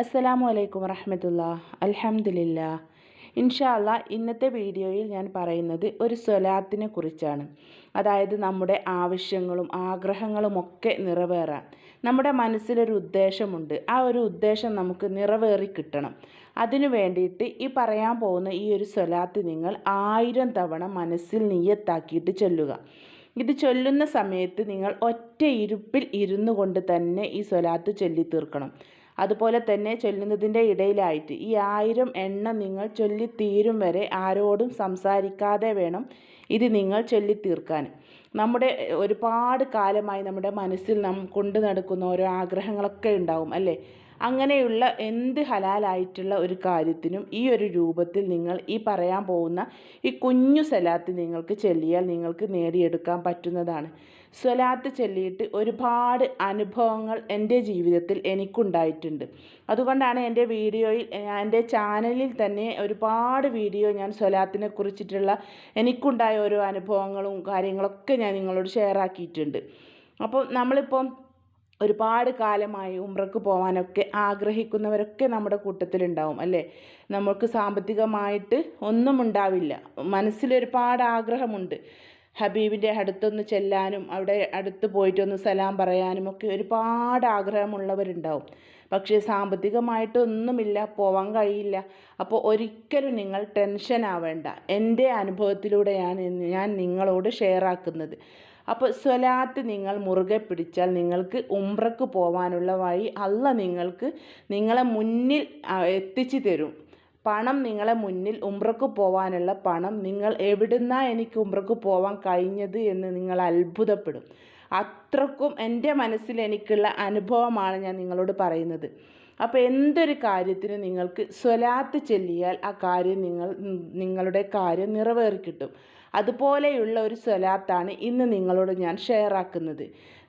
അസ്സലാമു അലൈക്കും വറഹമത്തുള്ള അലഹമില്ല ഇൻഷാല്ല ഇന്നത്തെ വീഡിയോയിൽ ഞാൻ പറയുന്നത് ഒരു സ്വലാത്തിനെ കുറിച്ചാണ്. അതായത് നമ്മുടെ ആവശ്യങ്ങളും ആഗ്രഹങ്ങളും ഒക്കെ നിറവേറാൻ. നമ്മുടെ മനസ്സിലൊരു ഉദ്ദേശമുണ്ട്. ആ ഒരു ഉദ്ദേശം നമുക്ക് നിറവേറി കിട്ടണം. അതിനു വേണ്ടിയിട്ട് ഈ പറയാൻ പോകുന്ന ഈ ഒരു സ്വലാത്ത് നിങ്ങൾ ആയിരം തവണ മനസ്സിൽ നീയത്താക്കിയിട്ട് ചൊല്ലുക. ഇത് ചൊല്ലുന്ന സമയത്ത് നിങ്ങൾ ഒറ്റ ഇരുപ്പിൽ ഇരുന്നു കൊണ്ട് തന്നെ ഈ സ്വലാത്ത് ചൊല്ലി തീർക്കണം അതുപോലെ തന്നെ ചൊല്ലുന്നതിന്റെ ഇടയിലായിട്ട് ഈ ആയിരം എണ്ണം നിങ്ങൾ ചൊല്ലിത്തീരും വരെ ആരോടും സംസാരിക്കാതെ വേണം ഇത് നിങ്ങൾ ചൊല്ലിത്തീർക്കാൻ. നമ്മുടെ ഒരുപാട് കാലമായി നമ്മുടെ മനസ്സിൽ നാം കൊണ്ടു നടക്കുന്ന ഓരോ ആഗ്രഹങ്ങളൊക്കെ ഉണ്ടാവും അല്ലേ? അങ്ങനെയുള്ള എന്ത് ഹലാലായിട്ടുള്ള ഒരു കാര്യത്തിനും ഈ ഒരു രൂപത്തിൽ നിങ്ങൾ ഈ പറയാൻ പോകുന്ന ഈ കുഞ്ഞു സലാത്ത് നിങ്ങൾക്ക് ചൊല്ലിയാൽ നിങ്ങൾക്ക് നേടിയെടുക്കാൻ പറ്റുന്നതാണ്. സ്വലാത്ത് ചൊല്ലിയിട്ട് ഒരുപാട് അനുഭവങ്ങൾ എന്റെ ജീവിതത്തിൽ എനിക്കുണ്ടായിട്ടുണ്ട്. അതുകൊണ്ടാണ് എന്റെ വീഡിയോയിൽ എന്റെ ചാനലിൽ തന്നെ ഒരുപാട് വീഡിയോ ഞാൻ സ്വലാത്തിനെ കുറിച്ചിട്ടുള്ള എനിക്കുണ്ടായ ഓരോ അനുഭവങ്ങളും കാര്യങ്ങളൊക്കെ ഞാൻ നിങ്ങളോട് ഷെയർ ആക്കിയിട്ടുണ്ട്. അപ്പോൾ നമ്മളിപ്പം ഒരുപാട് കാലമായി ഉംറക്ക് പോകാനൊക്കെ ആഗ്രഹിക്കുന്നവരൊക്കെ നമ്മുടെ കൂട്ടത്തിലുണ്ടാവും അല്ലേ? നമുക്ക് സാമ്പത്തികമായിട്ട് ഒന്നും ഉണ്ടാവില്ല. മനസ്സിലൊരുപാട് ആഗ്രഹമുണ്ട്. ഹബീബിന്റെ അടുത്തൊന്ന് ചെല്ലാനും അവിടെ അടുത്ത് പോയിട്ടൊന്ന് സലാം പറയാനും ഒക്കെ ഒരുപാട് ആഗ്രഹമുള്ളവരുണ്ടാവും. പക്ഷേ സാമ്പത്തികമായിട്ടൊന്നുമില്ല പോവാൻ കഴിയില്ല. അപ്പോൾ ഒരിക്കലും നിങ്ങൾ ടെൻഷൻ ആവേണ്ട. എന്റെ അനുഭവത്തിലൂടെയാണ് ഞാൻ നിങ്ങളോട് ഷെയർ ആക്കുന്നത്. അപ്പോൾ സ്വലാത്ത് നിങ്ങൾ മുറുകെ പിടിച്ചാൽ നിങ്ങൾക്ക് ഉംറക്ക് പോവാനുള്ള വഴി അല്ല നിങ്ങൾക്ക് നിങ്ങളെ മുന്നിൽ എത്തിച്ചു തരും. പണം നിങ്ങളെ മുന്നിൽ ഉംറക്ക് പോവാനുള്ള പണം നിങ്ങൾ എവിടുന്നാ എനിക്ക് ഉംറക്ക് പോവാൻ കഴിഞ്ഞത് എന്ന് നിങ്ങൾ അത്ഭുതപ്പെടും. അത്രക്കും എന്റെ മനസ്സിൽ എനിക്കുള്ള അനുഭവമാണ് ഞാൻ നിങ്ങളോട് പറയുന്നത്. അപ്പോൾ എന്തൊരു കാര്യത്തിന് നിങ്ങൾക്ക് സ്വലാത്ത് ചൊല്ലിയാൽ ആ കാര്യം നിങ്ങൾ നിങ്ങളുടെ കാര്യം നിറവേറി കിട്ടും അതുപോലെയുള്ള ഒരു സ്വലാത്താണ് ഇന്ന് നിങ്ങളോട് ഞാൻ ഷെയർ ആക്കുന്നത്.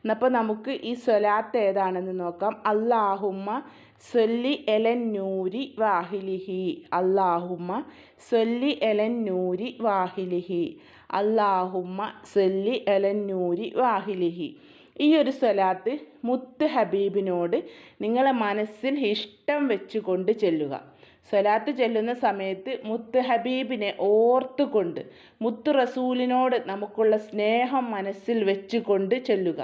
അപ്പോൾ നമുക്ക് ഈ സ്വലാത്ത് ഏതാണെന്ന് നോക്കാം. അള്ളാഹുമ്മ സൊല്ലി എലൻ നൂരി വാഹിലിഹി. അള്ളാഹുമ്മ സൊല്ലി എലൻ നൂരി വാഹിലിഹി. അള്ളാഹുമ്മ സൊല്ലി എലൻ നൂരി വാഹിലിഹി. ഈ ഒരു സ്വലാത്ത് മുത്ത് ഹബീബിനോട് നിങ്ങളെ മനസ്സിൽ ഇഷ്ടം വെച്ചുകൊണ്ട് ചെല്ലുക. സ്വലാത്ത് ചെല്ലുന്ന സമയത്ത് മുത്ത് ഹബീബിനെ ഓർത്തുകൊണ്ട് മുത്ത് റസൂലിനോട് നമുക്കുള്ള സ്നേഹം മനസ്സിൽ വെച്ചുകൊണ്ട് ചെല്ലുക.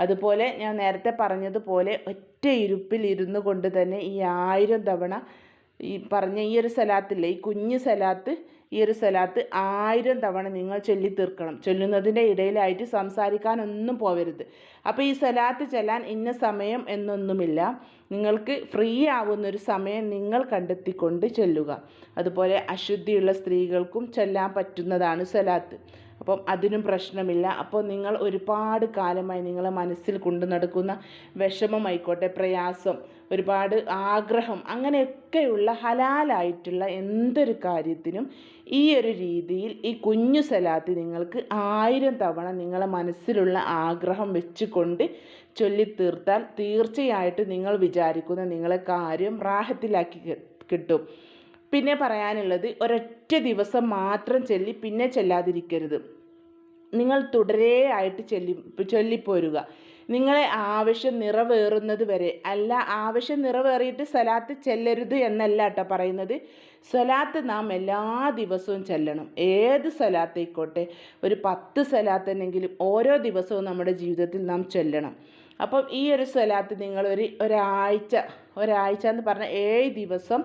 അതുപോലെ ഞാൻ നേരത്തെ പറഞ്ഞതുപോലെ ഒറ്റ ഇരുപ്പിൽ ഇരുന്നു കൊണ്ട് തന്നെ ഈ ആയിരം തവണ ഈ പറഞ്ഞ ഈ ഒരു സലാത്തില്ലേ ഈ കുഞ്ഞു സലാത്ത് ഈ ഒരു സലാത്ത് ആയിരം തവണ നിങ്ങൾ ചൊല്ലി തീർക്കണം ചൊല്ലുന്നതിന്റെ ഇടയിലായിട്ട് സംസാരിക്കാനൊന്നും പോവരുത്. അപ്പോൾ ഈ സലാത്ത് ചെല്ലാൻ ഇന്ന സമയം എന്നൊന്നുമില്ല. നിങ്ങൾക്ക് ഫ്രീ ആവുന്നൊരു സമയം നിങ്ങൾ കണ്ടെത്തിക്കൊണ്ട് ചെല്ലുക. അതുപോലെ അശുദ്ധിയുള്ള സ്ത്രീകൾക്കും ചെല്ലാൻ പറ്റുന്നതാണ് സലാത്ത്. അപ്പം അതിനും പ്രശ്നമില്ല. അപ്പോൾ നിങ്ങൾ ഒരുപാട് കാലമായി നിങ്ങളെ മനസ്സിൽ കൊണ്ടു നടക്കുന്ന വിഷമമായിക്കോട്ടെ പ്രയാസം ഒരുപാട് ആഗ്രഹം അങ്ങനെയൊക്കെയുള്ള ഹലാലായിട്ടുള്ള എന്തൊരു കാര്യത്തിനും ഈ ഒരു രീതിയിൽ ഈ കുഞ്ഞു സലാത്ത് നിങ്ങൾക്ക് ആയിരം തവണ നിങ്ങളെ മനസ്സിലുള്ള ആഗ്രഹം വെച്ചുകൊണ്ട് ചൊല്ലിത്തീർത്താൽ തീർച്ചയായിട്ടും നിങ്ങൾ വിചാരിക്കുന്ന നിങ്ങളെ കാര്യം റാഹത്തിലാക്കി കിട്ടും. പിന്നെ പറയാനുള്ളത് ഒരൊറ്റ ദിവസം മാത്രം ചൊല്ലി പിന്നെ ചെല്ലാതിരിക്കരുത്. നിങ്ങൾ തുടരെയായിട്ട് ചൊല്ലി ചൊല്ലിപ്പോരുക. നിങ്ങളെ ആവശ്യം നിറവേറുന്നത് വരെ അല്ല ആവശ്യം നിറവേറിയിട്ട് സലാത്ത് ചെല്ലരുത് എന്നല്ല കേട്ടോ പറയുന്നത്. സലാത്ത് നാം എല്ലാ ദിവസവും ചെല്ലണം. ഏത് സലാത്തായിക്കോട്ടെ ഒരു പത്ത് സലാത്തെന്നെങ്കിലും ഓരോ ദിവസവും നമ്മുടെ ജീവിതത്തിൽ നാം ചൊല്ലണം. അപ്പം ഈ ഒരു സ്വലാത്ത് ഒരു ഒരാഴ്ച ഒരാഴ്ച എന്ന് പറഞ്ഞാൽ ഏഴ് ദിവസം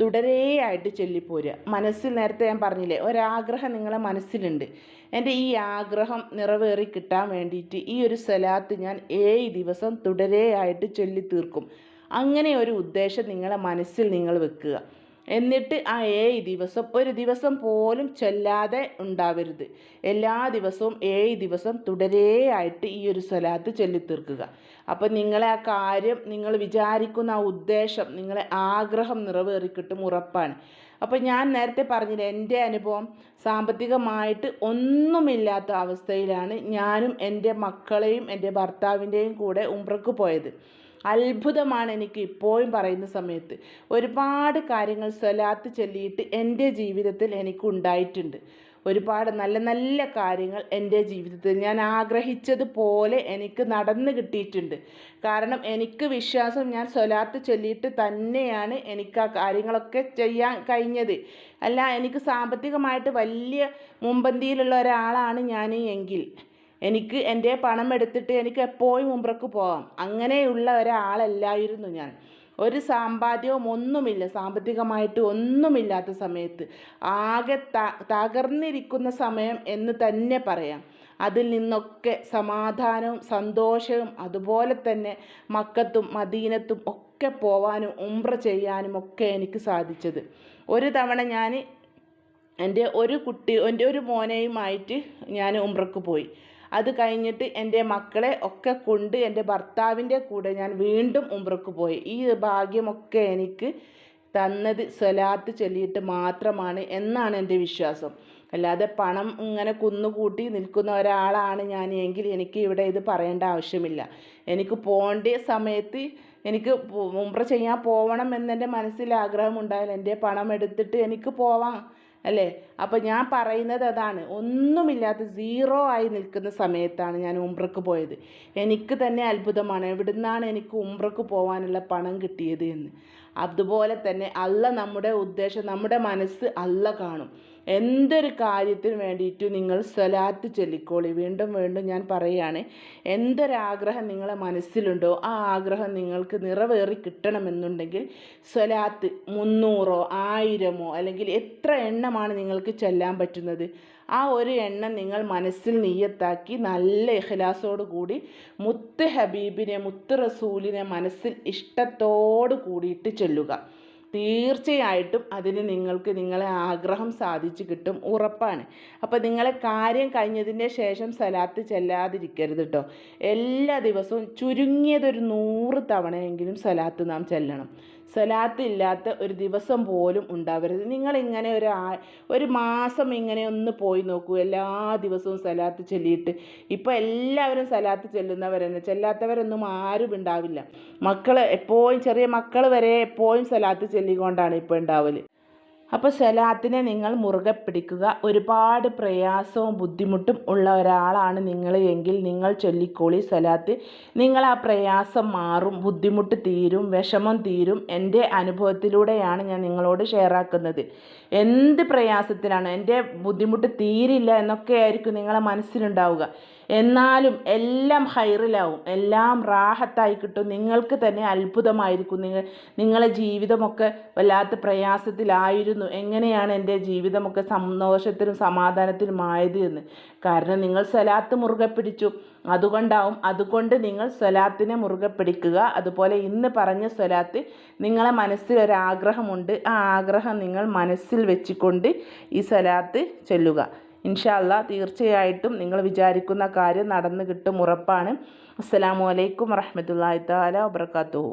തുടരെയായിട്ട് ചൊല്ലിപ്പോരുക. മനസ്സിൽ നേരത്തെ ഞാൻ പറഞ്ഞില്ലേ ഒരാഗ്രഹം നിങ്ങളെ മനസ്സിലുണ്ട്. എന്റെ ഈ ആഗ്രഹം നിറവേറി കിട്ടാൻ വേണ്ടിയിട്ട് ഈ ഒരു സ്വലാത്ത് ഞാൻ ഏഴ് ദിവസം തുടരെയായിട്ട് ചൊല്ലി തീർക്കും അങ്ങനെ ഒരു ഉദ്ദേശം നിങ്ങളെ മനസ്സിൽ നിങ്ങൾ വെക്കുക. എന്നിട്ട് ആ ഏഴ് ദിവസം ഒരു ദിവസം പോലും ചൊല്ലാതെ ഉണ്ടാവരുത്. എല്ലാ ദിവസവും ഏഴ് ദിവസം തുടരെയായിട്ട് ഈ ഒരു സ്വലാത്ത് ചൊല്ലിത്തീർക്കുക. അപ്പം നിങ്ങളെ ആ കാര്യം നിങ്ങൾ വിചാരിക്കുന്ന ആ ഉദ്ദേശം നിങ്ങളെ ആഗ്രഹം നിറവേറിക്കിട്ടും ഉറപ്പാണ്. അപ്പോൾ ഞാൻ നേരത്തെ പറഞ്ഞില്ല എന്റെ അനുഭവം സാമ്പത്തികമായിട്ട് ഒന്നുമില്ലാത്ത അവസ്ഥയിലാണ് ഞാനും എന്റെ മക്കളെയും എന്റെ ഭർത്താവിന്റെയും കൂടെ ഉംറക്ക് പോയത്. അത്ഭുതമാണ് എനിക്ക് ഇപ്പോഴും പറയുന്ന സമയത്ത്. ഒരുപാട് കാര്യങ്ങൾ സ്വലാത്ത് ചൊല്ലിയിട്ട് എന്റെ ജീവിതത്തിൽ എനിക്ക് ഉണ്ടായിട്ടുണ്ട് ഒരുപാട് നല്ല നല്ല കാര്യങ്ങൾ എന്റെ ജീവിതത്തിൽ ഞാൻ ആഗ്രഹിച്ചതുപോലെ എനിക്ക് നടന്ന് കിട്ടിയിട്ടുണ്ട്. കാരണം എനിക്ക് വിശ്വാസം ഞാൻ സ്വലാത്ത് ചൊല്ലിയിട്ട് തന്നെയാണ് എനിക്ക് ആ കാര്യങ്ങളൊക്കെ ചെയ്യാൻ കഴിഞ്ഞത്. അല്ല എനിക്ക് സാമ്പത്തികമായിട്ട് വലിയ മുൻപന്തിയിലുള്ള ഒരാളാണ് ഞാൻ എങ്കിൽ. എനിക്ക് എന്റെ പണം എടുത്തിട്ട് എനിക്ക് എപ്പോഴും ഉംറക്ക് പോകാം അങ്ങനെയുള്ള ഒരാളല്ലായിരുന്നു ഞാൻ. ഒരു സമ്പാദ്യവും ഒന്നുമില്ല. സാമ്പത്തികമായിട്ട് ഒന്നുമില്ലാത്ത സമയത്ത്. ആകെ തകർന്നിരിക്കുന്ന സമയം എന്ന് തന്നെ പറയാം. അതിൽ നിന്നൊക്കെ സമാധാനവും സന്തോഷവും അതുപോലെ തന്നെ മക്കത്തും മദീനത്തും ഒക്കെ പോവാനും ഉംറ ചെയ്യാനും ഒക്കെ എനിക്ക് സാധിച്ചത്. ഒരു തവണ ഞാൻ എന്റെ ഒരു കുട്ടി എന്റെ ഒരു മോനെയുമായിട്ട് ഞാൻ ഉംറക്ക് പോയി. അത് കഴിഞ്ഞിട്ട് എന്റെ മക്കളെ ഒക്കെ കൊണ്ട് എന്റെ ഭർത്താവിന്റെ കൂടെ ഞാൻ വീണ്ടും ഉംറക്ക് പോയി. ഈ ഭാഗ്യമൊക്കെ എനിക്ക് തന്നത് സ്വലാത്ത് ചൊല്ലിയിട്ട് മാത്രമാണ് എന്നാണ് എന്റെ വിശ്വാസം. അല്ലാതെ പണം ഇങ്ങനെ കുന്നുകൂട്ടി നിൽക്കുന്ന ഒരാളാണ് ഞാൻ എങ്കിൽ എനിക്ക് ഇവിടെ ഇത് പറയേണ്ട ആവശ്യമില്ല. എനിക്ക് പോകേണ്ട സമയത്ത് എനിക്ക് ഉംറ ചെയ്യാൻ പോകണം എന്നെന്റെ മനസ്സിൽ ആഗ്രഹം ഉണ്ടായാൽ എന്റെ പണം എടുത്തിട്ട് എനിക്ക് പോവാം. അല്ലേ? അപ്പോൾ ഞാൻ പറയുന്നത് അതാണ്. ഒന്നുമില്ലാത്ത സീറോ ആയി നിൽക്കുന്ന സമയത്താണ് ഞാൻ ഉംറക്ക് പോയത്. എനിക്ക് തന്നെ അത്ഭുതമാണ്. എവിടുന്നാണ് എനിക്ക് ഉംറക്ക് പോകാനുള്ള പണം കിട്ടിയത് എന്ന്. അതുപോലെ തന്നെ അല്ല നമ്മുടെ ഉദ്ദേശം നമ്മുടെ മനസ്സ് അല്ല കാണും. എന്തൊരു കാര്യത്തിന് വേണ്ടിയിട്ട് നിങ്ങൾ സ്വലാത്ത് ചൊല്ലിക്കോളി. വീണ്ടും വീണ്ടും ഞാൻ പറയുകയാണ് എന്തൊരാഗ്രഹം നിങ്ങളെ മനസ്സിലുണ്ടോ ആ ആഗ്രഹം നിങ്ങൾക്ക് നിറവേറി കിട്ടണമെന്നുണ്ടെങ്കിൽ സ്വലാത്ത് മുന്നൂറോ ആയിരമോ അല്ലെങ്കിൽ എത്ര എണ്ണമാണ് നിങ്ങൾക്ക് ചൊല്ലാൻ പറ്റുന്നത്? ആ ഒരു എണ്ണം നിങ്ങൾ മനസ്സിൽ നീയത്താക്കി നല്ല ഇഖ്ലാസോട് കൂടി മുത്ത് ഹബീബിനെ മുത്ത് റസൂലിനെ മനസ്സിൽ ഇഷ്ടത്തോടു കൂടിയിട്ട് ചൊല്ലുക. തീർച്ചയായിട്ടും അതിന് നിങ്ങൾക്ക് നിങ്ങളെ ആഗ്രഹം സാധിച്ചു കിട്ടും ഉറപ്പാണ്. അപ്പോൾ നിങ്ങളെ കാര്യം കഴിഞ്ഞതിന്റെ ശേഷം സലാത്ത് ചെല്ലാതിരിക്കരുത് കേട്ടോ എല്ലാ ദിവസവും ചുരുങ്ങിയതൊരു നൂറ് തവണയെങ്കിലും സലാത്ത് നാം ചെല്ലണം. സലാത്ത് ഇല്ലാത്ത ഒരു ദിവസം പോലും ഉണ്ടാവരുത്. നിങ്ങളിങ്ങനെ ഒരു ഒരു മാസം ഇങ്ങനെ ഒന്ന് പോയി നോക്കൂ. എല്ലാ ദിവസവും സലാത്ത് ചൊല്ലിയിട്ട്. ഇപ്പോൾ എല്ലാവരും സലാത്ത് ചെല്ലുന്നവരെന്നെ. ചെല്ലാത്തവരൊന്നും ആരും ഉണ്ടാവില്ല. മക്കൾ എപ്പോഴും ചെറിയ മക്കൾ വരെ എപ്പോഴും സലാത്ത് ചൊല്ലിക്കൊണ്ടാണ് ഇപ്പോൾ ഉണ്ടാവൽ. അപ്പോൾ സലാത്തിനെ നിങ്ങൾ മുറുകെ പിടിക്കുക. ഒരുപാട് പ്രയാസവും ബുദ്ധിമുട്ടും ഉള്ള ഒരാളാണ് നിങ്ങൾ എങ്കിൽ നിങ്ങൾ ചൊല്ലിക്കോളി സലാത്ത്. നിങ്ങൾ ആ പ്രയാസം മാറും ബുദ്ധിമുട്ട് തീരും വിഷമം തീരും. എന്റെ അനുഭവത്തിലൂടെയാണ് ഞാൻ നിങ്ങളോട് ഷെയർ ആക്കുന്നത്. എന്ത് പ്രയാസത്തിലാണ്? എന്റെ ബുദ്ധിമുട്ട് തീരില്ല എന്നൊക്കെ ആയിരിക്കും നിങ്ങളെ മനസ്സിലുണ്ടാവുക. എന്നാലും എല്ലാം ഹൈറിലാവും. എല്ലാം റാഹത്തായി കിട്ടും. നിങ്ങൾക്ക് തന്നെ അത്ഭുതമായിരിക്കും. നിങ്ങൾ നിങ്ങളെ ജീവിതമൊക്കെ വല്ലാത്ത പ്രയാസത്തിലായിരുന്നു. എങ്ങനെയാണ് എന്റെ ജീവിതമൊക്കെ സന്തോഷത്തിനും സമാധാനത്തിലും ആയത് എന്ന്. കാരണം നിങ്ങൾ സ്വലാത്ത് മുറുകെ പിടിച്ചു. അതുകൊണ്ടാവും അതുകൊണ്ട് നിങ്ങൾ സ്വലാത്തിനെ മുറുകെ പിടിക്കുക. അതുപോലെ ഇന്ന് പറഞ്ഞ സ്വലാത്ത് നിങ്ങളെ മനസ്സിൽ ഒരാഗ്രഹമുണ്ട്. ആ ആഗ്രഹം നിങ്ങൾ മനസ്സിൽ വെച്ചുകൊണ്ട് ഈ സ്വലാത്ത് ചൊല്ലുക. ഇൻഷാല്ല തീർച്ചയായിട്ടും നിങ്ങൾ വിചാരിക്കുന്ന കാര്യം നടന്നു കിട്ടും ഉറപ്പാണ്. അസ്സലാമു അലൈക്കും വറഹമത്തല്ലാഹി താല വബർക്കാത്തു